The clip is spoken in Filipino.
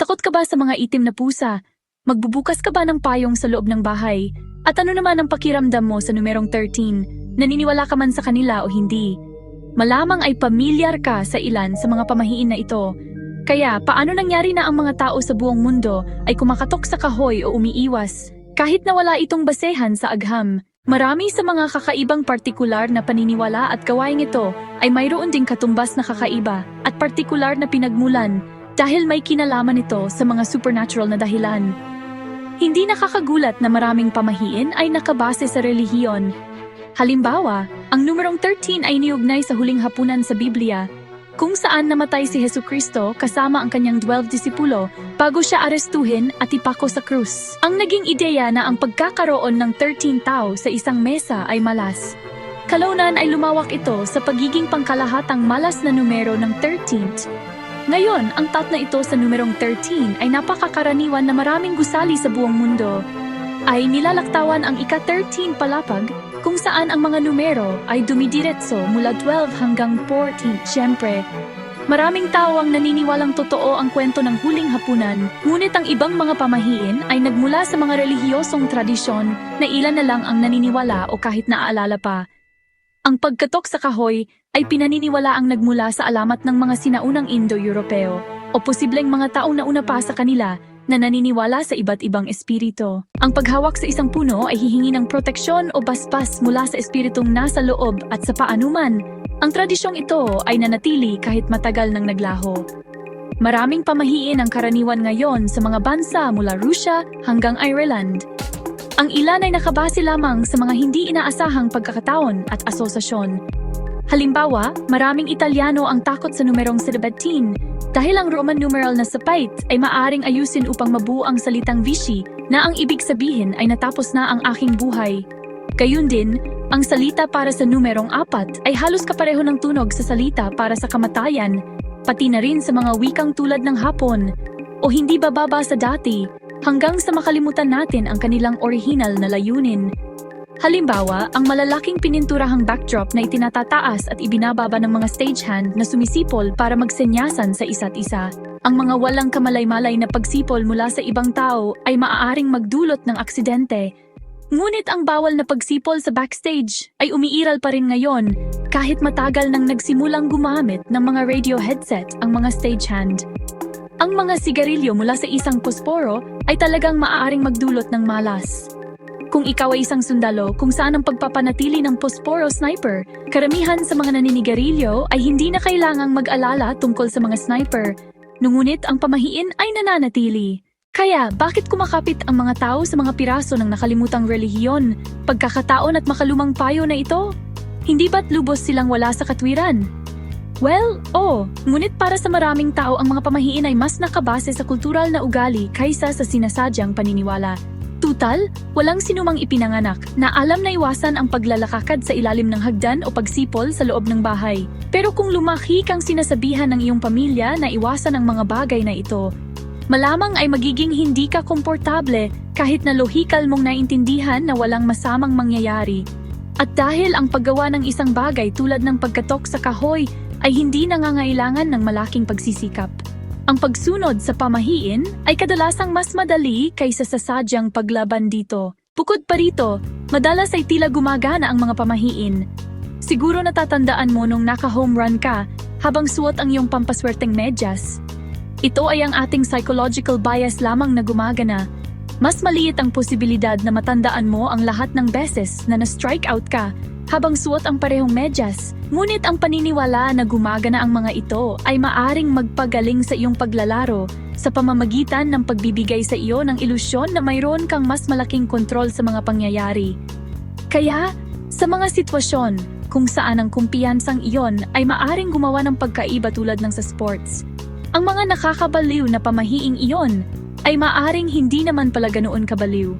Takot ka ba sa mga itim na pusa? Magbubukas ka ba ng payong sa loob ng bahay? At ano naman ang pakiramdam mo sa numerong 13? Naniniwala ka man sa kanila o hindi? Malamang ay pamilyar ka sa ilan sa mga pamahiin na ito. Kaya paano nangyari na ang mga tao sa buong mundo ay kumakatok sa kahoy o umiiwas? Kahit na wala itong basehan sa agham, marami sa mga kakaibang partikular na paniniwala at gawaing ito ay mayroon ding katumbas na kakaiba at partikular na pinagmulan dahil may kinalaman ito sa mga supernatural na dahilan. Hindi nakakagulat na maraming pamahiin ay nakabase sa relihiyon. Halimbawa, ang numerong 13 ay niugnay sa huling hapunan sa Biblia, kung saan namatay si Heso Kristo kasama ang kanyang 12 disipulo bago siya arestuhin at ipako sa krus. Ang naging ideya na ang pagkakaroon ng 13 tao sa isang mesa ay malas. Kalaunan ay lumawak ito sa pagiging pangkalahatang malas na numero ng 13th. Ngayon, ang tat na ito sa numerong 13 ay napakakaraniwan na maraming gusali sa buong mundo. Ay nilalaktawan ang ika-13 palapag kung saan ang mga numero ay dumidiretso mula 12 hanggang 14. Siyempre, maraming tao ang naniniwalang totoo ang kwento ng huling hapunan, ngunit ang ibang mga pamahiin ay nagmula sa mga relihiyosong tradisyon na ilan na lang ang naniniwala o kahit naaalala pa. Ang pagkatok sa kahoy ay pinaniniwala ang nagmula sa alamat ng mga sinaunang Indo-Europeo o posibleng mga taong nauna pa sa kanila na naniniwala sa iba't ibang espiritu. Ang paghawak sa isang puno ay hihingi ng proteksyon o basbas mula sa espiritong nasa loob at sa paanuman. Ang tradisyong ito ay nanatili kahit matagal nang naglaho. Maraming pamahiin ang karaniwan ngayon sa mga bansa mula Russia hanggang Ireland. Ang ilan ay nakabase lamang sa mga hindi inaasahang pagkakataon at asosasyon. Halimbawa, maraming Italiano ang takot sa numerong 17 dahil ang Roman numeral na sapait ay maaring ayusin upang mabuo ang salitang Vichy na ang ibig sabihin ay natapos na ang aking buhay. Gayun din, ang salita para sa numerong apat ay halos kapareho ng tunog sa salita para sa kamatayan, pati na rin sa mga wikang tulad ng Hapon, o hindi bababa sa dati hanggang sa makalimutan natin ang kanilang orihinal na layunin. Halimbawa, ang malalaking pininturahang backdrop na itinatataas at ibinababa ng mga stagehand na sumisipol para magsenyasan sa isa't isa. Ang mga walang kamalay-malay na pagsipol mula sa ibang tao ay maaaring magdulot ng aksidente. Ngunit ang bawal na pagsipol sa backstage ay umiiral pa rin ngayon kahit matagal nang nagsimulang gumamit ng mga radio headset ang mga stagehand. Ang mga sigarilyo mula sa isang posporo ay talagang maaaring magdulot ng malas. Kung ikaw ay isang sundalo kung saan ang pagpapanatili ng posporo sniper, karamihan sa mga naninigarilyo ay hindi na kailangang mag-alala tungkol sa mga sniper. Ngunit ang pamahiin ay nananatili. Kaya, bakit kumakapit ang mga tao sa mga piraso ng nakalimutang relihiyon, pagkakataon at makalumang payo na ito? Hindi ba't lubos silang wala sa katwiran? Well, oo. Ngunit para sa maraming tao ang mga pamahiin ay mas nakabase sa kultural na ugali kaysa sa sinasadyang paniniwala. Tutal, walang sinumang ipinanganak na alam na iwasan ang paglalakakad sa ilalim ng hagdan o pagsipol sa loob ng bahay. Pero kung lumaki kang sinasabihan ng iyong pamilya na iwasan ang mga bagay na ito, malamang ay magiging hindi ka komportable kahit na lohikal mong naintindihan na walang masamang mangyayari. At dahil ang paggawa ng isang bagay tulad ng pagkatok sa kahoy ay hindi nangangailangan ng malaking pagsisikap. Ang pagsunod sa pamahiin ay kadalasang mas madali kaysa sa sadyang paglaban dito. Bukod pa rito, madalas ay tila gumagana ang mga pamahiin. Siguro natatandaan mo nung naka-home run ka habang suot ang iyong pampaswerteng medyas. Ito ay ang ating psychological bias lamang na gumagana. Mas maliit ang posibilidad na matandaan mo ang lahat ng beses na na-strike out ka habang suot ang parehong medyas. Ngunit ang paniniwala na gumagana ang mga ito ay maaring magpagaling sa iyong paglalaro sa pamamagitan ng pagbibigay sa iyo ng ilusyon na mayroon kang mas malaking kontrol sa mga pangyayari. Kaya, sa mga sitwasyon kung saan ang kumpiyansang iyon ay maaring gumawa ng pagkaiba tulad ng sa sports, ang mga nakakabaliw na pamahiing iyon ay maaring hindi naman pala ganoon kabaliw.